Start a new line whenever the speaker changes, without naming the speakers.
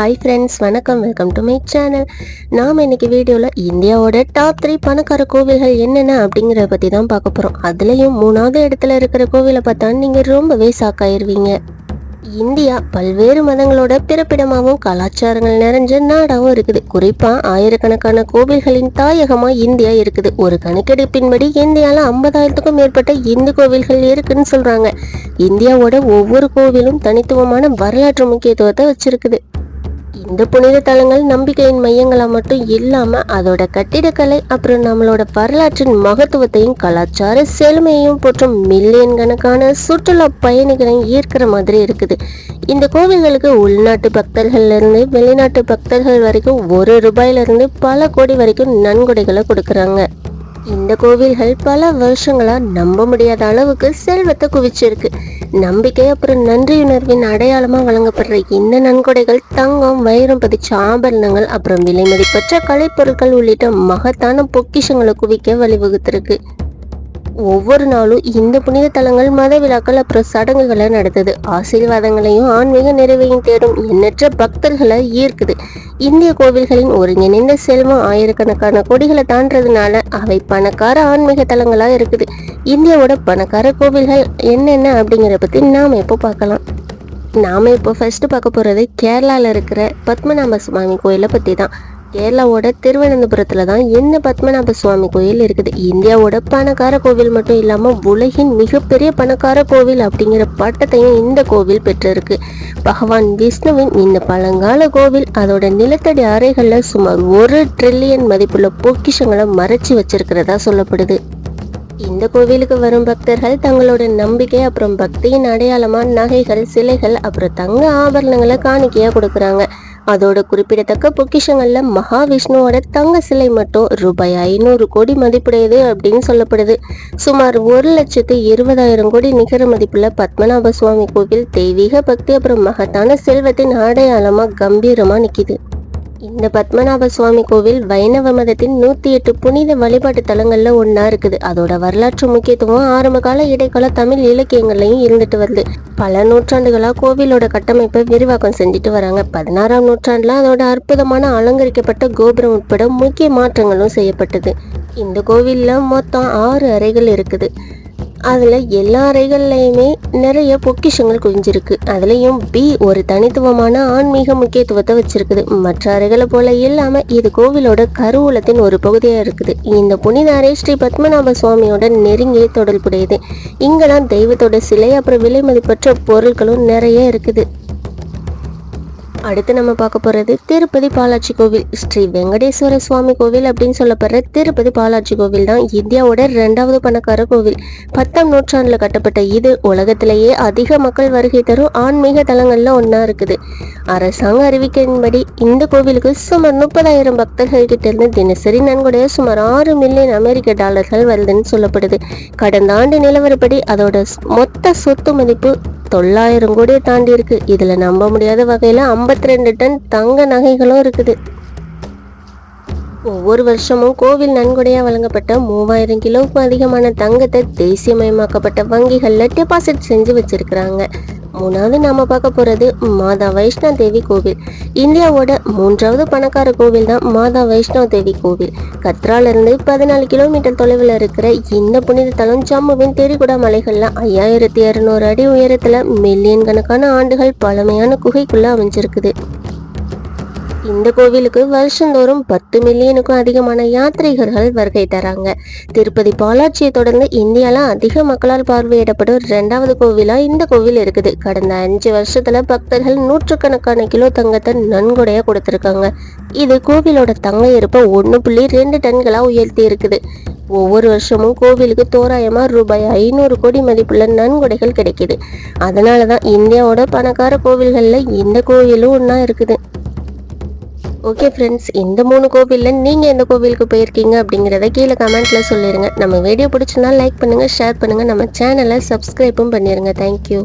Hi friends வணக்கம். Welcome to my channel நாம் இன்னைக்கு வீடியோவில் இந்தியாவோட டாப் த்ரீ பணக்கார கோவில்கள் என்னென்ன அப்படிங்கிறத பற்றி தான் பார்க்க போகிறோம் அதுலேயும் மூணாவது இடத்துல இருக்கிற கோவிலை பார்த்தா நீங்கள் ரொம்பவே சாக்காயிருவீங்க இந்தியா பல்வேறு மதங்களோட பிறப்பிடமாகவும் கலாச்சாரங்கள் நிறைஞ்ச நாடாகவும் இருக்குது. குறிப்பாக ஆயிரக்கணக்கான கோவில்களின் தாயகமாக இந்தியா இருக்குது. ஒரு கணக்கெடுப்பின்படி இந்தியாவில் ஐம்பதாயிரத்துக்கும் மேற்பட்ட இந்து கோவில்கள் இருக்குன்னு சொல்கிறாங்க இந்தியாவோட ஒவ்வொரு கோவிலும் தனித்துவமான வரலாற்று முக்கியத்துவத்தை வச்சிருக்குது. இந்த புனித தலங்கள் நம்பிக்கையின் மையங்களாக மட்டும் இல்லாமல் அதோட கட்டிடக்கலை அப்புறம் நம்மளோட வரலாற்றின் மகத்துவத்தையும் கலாச்சார செழுமையையும் போற்றும் மில்லியன் கணக்கான சுற்றுலா பயணிகளையும் ஈர்க்கிற மாதிரி இருக்குது. இந்த கோவில்களுக்கு உள்நாட்டு பக்தர்கள்லேருந்து வெளிநாட்டு பக்தர்கள் வரைக்கும் ஒரு ரூபாயிலிருந்து பல கோடி வரைக்கும் நன்கொடைகளை கொடுக்குறாங்க. இந்த கோவில்கள் பல வருஷங்களாக நம்ப முடியாத அளவுக்கு செல்வத்தை குவிச்சிருக்கு. நம்பிக்கை அப்புறம் நன்றியுணர்வின் அடையாளமாக வழங்கப்படுற இந்த நன்கொடைகள் தங்கம் வைரம் பதிச்ச ஆபரணங்கள் அப்புறம் விலைமதிப்பற்ற கலைப்பொருட்கள் உள்ளிட்ட மகத்தான பொக்கிஷங்களை குவிக்க வழிவகுத்திருக்கு. ஒவ்வொரு நாளும் இந்த புனித தலங்கள் மத விழாக்கள் அப்புறம் சடங்குகளை நடத்துது. ஆசீர்வாதங்களையும் ஆன்மீக நிறைவையும் தேடும் எண்ணற்ற பக்தர்களை ஈர்க்குது. இந்திய கோவில்களின் ஒருங்கிணைந்த செல்வம் ஆயிரக்கணக்கான கொடிகளை தாண்டதுனால அவை பணக்கார ஆன்மீக தலங்களாக இருக்குது. இந்தியாவோட பணக்கார கோவில்கள் என்னென்ன அப்படிங்கிற பற்றி நாம் இப்போ பார்க்கலாம். நாம் இப்போ ஃபஸ்ட்டு பார்க்க போகிறது கேரளாவில் இருக்கிற பத்மநாப சுவாமி கோயிலை பற்றி தான் கேரளாவோட திருவனந்தபுரத்தில் தான் இந்த பத்மநாப சுவாமி கோயில் இருக்குது? இந்தியாவோட பணக்கார கோவில் மட்டும் இல்லாமல் உலகின் மிகப்பெரிய பணக்கார கோவில் அப்படிங்கிற பட்டத்தையும் இந்த கோவில் பெற்றிருக்கு. பகவான் விஷ்ணுவின் இந்த பழங்கால கோவில் அதோட நிலத்தடி அறைகளில் சுமார் ஒரு ட்ரில்லியன் மதிப்புள்ள பொக்கிஷங்களை மறைச்சி வச்சிருக்கிறதா சொல்லப்படுது. இந்த கோவிலுக்கு வரும் பக்தர்கள் தங்களோட நம்பிக்கை அப்புறம் பக்தியின் அடையாளமாக நகைகள் சிலைகள் அப்புறம் தங்க ஆபரணங்களை காணிக்கையாக கொடுக்குறாங்க. அதோட குறிப்பிடத்தக்க பொக்கிஷங்கள்ல மகாவிஷ்ணுவோட தங்க சிலை மட்டும் ரூபாய் ஐநூறு கோடி மதிப்புடையது அப்படின்னு சொல்லப்படுது. சுமார் ஒரு லட்சத்து இருபதாயிரம் கோடி நிகர மதிப்புள்ள பத்மநாப சுவாமி கோவில் தெய்வீக பக்தி அப்புறம் மகத்தான செல்வத்தின் அடையாளமா கம்பீரமா நிக்குது. இந்த பத்மநாப சுவாமி கோவில் வைணவ மதத்தின் நூத்தி எட்டு புனித வழிபாட்டு தலங்கள்ல ஒன்னா இருக்குது. அதோட வரலாற்று முக்கியத்துவம் ஆரம்ப கால இடைக்கால தமிழ் இலக்கியங்கள்லயும் இருந்துட்டு வருது. பல நூற்றாண்டுகளா கோவிலோட கட்டமைப்பை விரிவாக்கம் செஞ்சுட்டு வராங்க. பதினாறாம் நூற்றாண்டுல அதோட அற்புதமான அலங்கரிக்கப்பட்ட கோபுரம் உட்பட முக்கிய மாற்றங்களும் செய்யப்பட்டது. இந்த கோவில்ல மொத்தம் ஆறு அறைகள் இருக்குது. அதில் எல்லா அறைகள்லையுமே நிறைய பொக்கிஷங்கள் குவிஞ்சிருக்கு. அதுலேயும் பி ஒரு தனித்துவமான ஆன்மீக முக்கியத்துவத்தை வச்சிருக்குது. மற்ற அறைகளை போல இல்லாமல் இது கோவிலோட கருவூலத்தின் ஒரு பகுதியாக இருக்குது. இந்த புனித அறை ஸ்ரீ பத்மநாப சுவாமியோட நெருங்கிய தொடர்புடையது. இங்கெல்லாம் தெய்வத்தோட சிலை அப்புறம் விலை மதிப்பற்ற பொருட்களும் நிறைய இருக்குது. அடுத்து நம்ம பார்க்க போறது திருப்பதி பாலாஜி கோவில். ஸ்ரீ வெங்கடேஸ்வர சுவாமி கோவில் அப்படின்னு சொல்லப்படுற திருப்பதி பாலாஜி கோவில் தான் இந்தியாவோட ரெண்டாவது பணக்கார கோவில். பத்தாம் நூற்றாண்டுல கட்டப்பட்ட இது உலகத்திலேயே அதிக மக்கள் வருகை தரும் ஆன்மீக தலங்கள்ல ஒன்னா இருக்குது. அரசாங்க அறிவிக்கையின்படி இந்த கோவிலுக்கு சுமார் முப்பதாயிரம் பக்தர்கள் கிட்ட இருந்து தினசரி நன்கொடைய சுமார் ஆறு மில்லியன் அமெரிக்க டாலர்கள் வருதுன்னு சொல்லப்படுது. கடந்த ஆண்டு நிலவரப்படி அதோட மொத்த சொத்து மதிப்பு தொள்ளாயிரம் கோடியை தாண்டி இருக்கு. இதுல நம்ப முடியாத வகையில ஐம்பத்தி ரெண்டு டன் தங்க நகைகளும் இருக்குது. ஒவ்வொரு வருஷமும் கோவில் நன்கொடையா வழங்கப்பட்ட மூவாயிரம் கிலோவுக்கும் அதிகமான தங்கத்தை தேசியமயமாக்கப்பட்ட வங்கிகளில் டெபாசிட் செஞ்சு வச்சிருக்கிறாங்க. மூணாவது நாம பார்க்க போறது மாதா வைஷ்ணவ தேவி கோவில். இந்தியாவோட மூன்றாவது பணக்கார கோவில் தான் மாதா வைஷ்ணவ தேவி கோவில். கத்ரால இருந்து பதினாலு கிலோமீட்டர் தொலைவில் இருக்கிற இந்த புனித தலம் ஜம்முவின் தெரிகுடா மலைகள்ல ஐயாயிரத்தி இரநூறு அடி உயரத்துல மில்லியன் கணக்கான ஆண்டுகள் பழமையான குகைக்குள்ள அமைஞ்சிருக்குது. இந்த கோவிலுக்கு வருஷந்தோறும் பத்து மில்லியனுக்கும் அதிகமான யாத்ரீகர்கள் வருகை தராங்க. திருப்பதி பாலாஜியை தொடர்ந்து இந்தியால அதிக மக்களால் பார்வையிடப்படும் ரெண்டாவது கோவிலா இந்த கோவில் இருக்குது. கடந்த அஞ்சு வருஷத்துல பக்தர்கள் நூற்றுக்கணக்கான கிலோ தங்கத்தை நன்கொடையாக கொடுத்திருக்காங்க. இது கோவிலோட தங்க இருப்பை ஒன்று புள்ளி ரெண்டு டன்களா உயர்த்தி இருக்குது. ஒவ்வொரு வருஷமும் கோவிலுக்கு தோராயமா ரூபாய் ஐநூறு கோடி மதிப்புள்ள நன்கொடைகள் கிடைக்குது. அதனால தான் இந்தியாவோட பணக்கார கோவில்கள்ல இந்த கோவிலும் ஒன்றா இருக்குது. ஓகே ஃப்ரெண்ட்ஸ் இந்த மூணு கோவிலில் நீங்கள் எந்த கோவிலுக்கு போயிருக்கீங்க அப்படிங்கிறத கீழே கமெண்ட்டில் சொல்லிடுங்க நம்ம வீடியோ பிடிச்சிருந்தா லைக் பண்ணுங்கள் ஷேர் பண்ணுங்கள் நம்ம சேனலை சப்ஸ்கிரைப்பும் பண்ணிடுங்க தேங்க்யூ